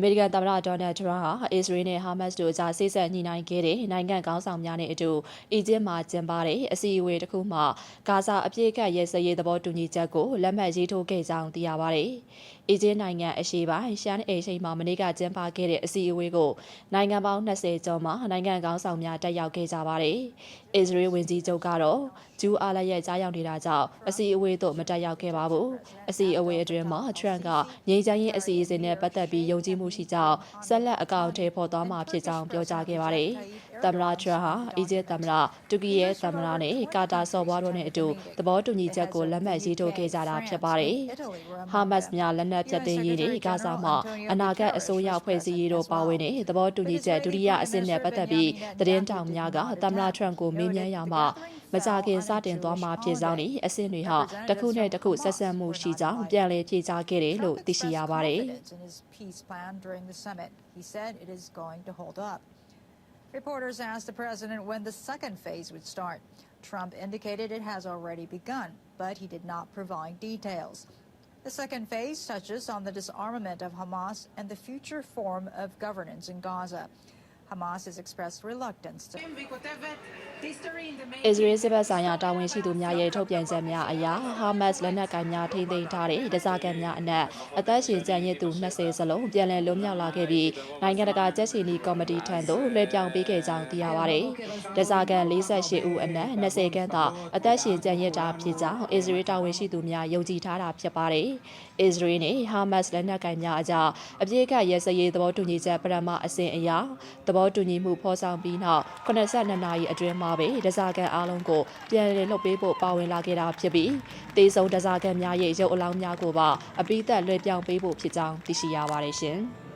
အမေရိကန်သမ္မတဒေါ်နယ်ထရန့်ဟာအစ္စရေးနဲ့ဟာမတ်စ်တို့ကြားဆိတ်ဆက်ညှိနှိုင်းခဲ့တဲ့နိုင်ငံခေါင်းဆောင်များနဲ့အတူအီဂျစ်မှာကျင်းပတဲ့အစည်းအဝေးတစ်ခုမှာဂါဇာအပြည့်ကတ်ရဲစရေးသဘောတူညီချက်ကိုလက်မှတ်ရေးထိုးခဲ့ကြောင်းသိရပါတယ်။အီဂျစ်နိုင်ငံအရှေ့ပိုင်းရှမ်းအေရှိန်မှာမနေ့ကကျင်းပခဲ့တဲ့အစည်းအဝေးကိုနိုင်ငံပေါင်း20ကျော်မှနိုင်ငံခေါင်းဆောင်များတက်ရောက်ခဲ့ကြပါတယ်။အစ္စရေးဝန်ကြီးချုပ်ကတော့ဂျူးအားလရဲ့ကြားရောက်နေတာကြောင့်အစည်းအဝေးသို့မတက်ရောက်ခဲ့ပါဘူး။အစည်းအဝေးအတွင်းမှာထရန့်ကငြိမ်းချမ်းရေးအစီအစဉ်နဲ့ပတ်သက်ပြီးယုံကြည်မှုရှိကြောင်းဆက်လက်အကောင့်ထဲပေါ်သွားမှာဖြစ်ကြောင်းပြောကြားခဲ့ပါတယ်။ သမ္မတထရန့်ဟာအီဂျစ်သမ္မတတူကီရဲ့သမ္မတနဲ့ကာတာဆော်ဘွားတို့နဲ့အတူသဘောတူညီချက်ကိုလက်မှတ်ရေးထိုးခဲ့ကြတာဖြစ်ပါတယ်။ဟာမတ်စ်များလက်နက်ပြတ်သိမ်းရေးတွေဂါဇာမှာအနာဂတ်အစိုးရဖွဲ့စည်းရေးတို့ပါဝင်တဲ့သဘောတူညီချက်ဒုတိယအဆင့်နဲ့ပတ်သက်ပြီးသတင်းတောင်များကသမ္မတထရန့်ကိုမေးမြန်းရမှာမကြခင်စတင်သွားမှာဖြစ်ကြောင်းနဲ့အဆင့်တွေဟာတစ်ခုနဲ့တစ်ခုဆက်ဆက်မှုရှိကြောင်းပြန်လည်ဖြေကြားခဲ့တယ်လို့သိရှိရပါတယ်။ Reporters asked the president when the second phase would start. Trump indicated it has already begun, but he did not provide details. The second phase touches on the disarmament of Hamas and the future form of governance in Gaza. Hamas has expressed reluctance to အစ္စရေးစစ်ဘက်ဆိုင်ရာတာဝန်ရှိသူများရဲ့ထုတ်ပြန်ချက်များအရဟာမတ်စ်လက်နက်ကိုင်များထိန်းသိမ်းထားတဲ့ဒဇာကန်များအနက်အသက်ရှင်ကျန်ရစ်သူ20စလုံးပြန်လည်လွတ်မြောက်လာခဲ့ပြီးနိုင်ငံတကာကြက်စီနီကော်မတီထံသို့လွှဲပြောင်းပေးခဲ့ကြောင်းသိရပါတယ်။ဒဇာကန်48ဦးအနက်20ခန်းသာအသက်ရှင်ကျန်ရစ်တာဖြစ်ကြောင်းအစ္စရေးတာဝန်ရှိသူများယုံကြည်ထားတာဖြစ်ပါတယ်။အစ္စရေးနဲ့ဟာမတ်စ်လက်နက်ကိုင်များအကြားအပြည့်အကရဲစရေးသဘောတူညီချက်ပရမအစဉ်အရသဘောတူညီမှုဖော်ဆောင်ပြီးနောက်82နာရီအတွင်းမှာပဲဒဇာကန်အားလုံးကိုပြန်လည်လွတ်ပေးဖို့ပါဝင်လာခဲ့တာဖြစ်ပြီးတေဆုံဒဇာကန်များရဲ့ရုပ်အလောင်းများကိုပါအပိသက်လွှဲပြောင်းပေးဖို့ဖြစ်ကြောင်းသိရှိရပါတယ်ရှင်။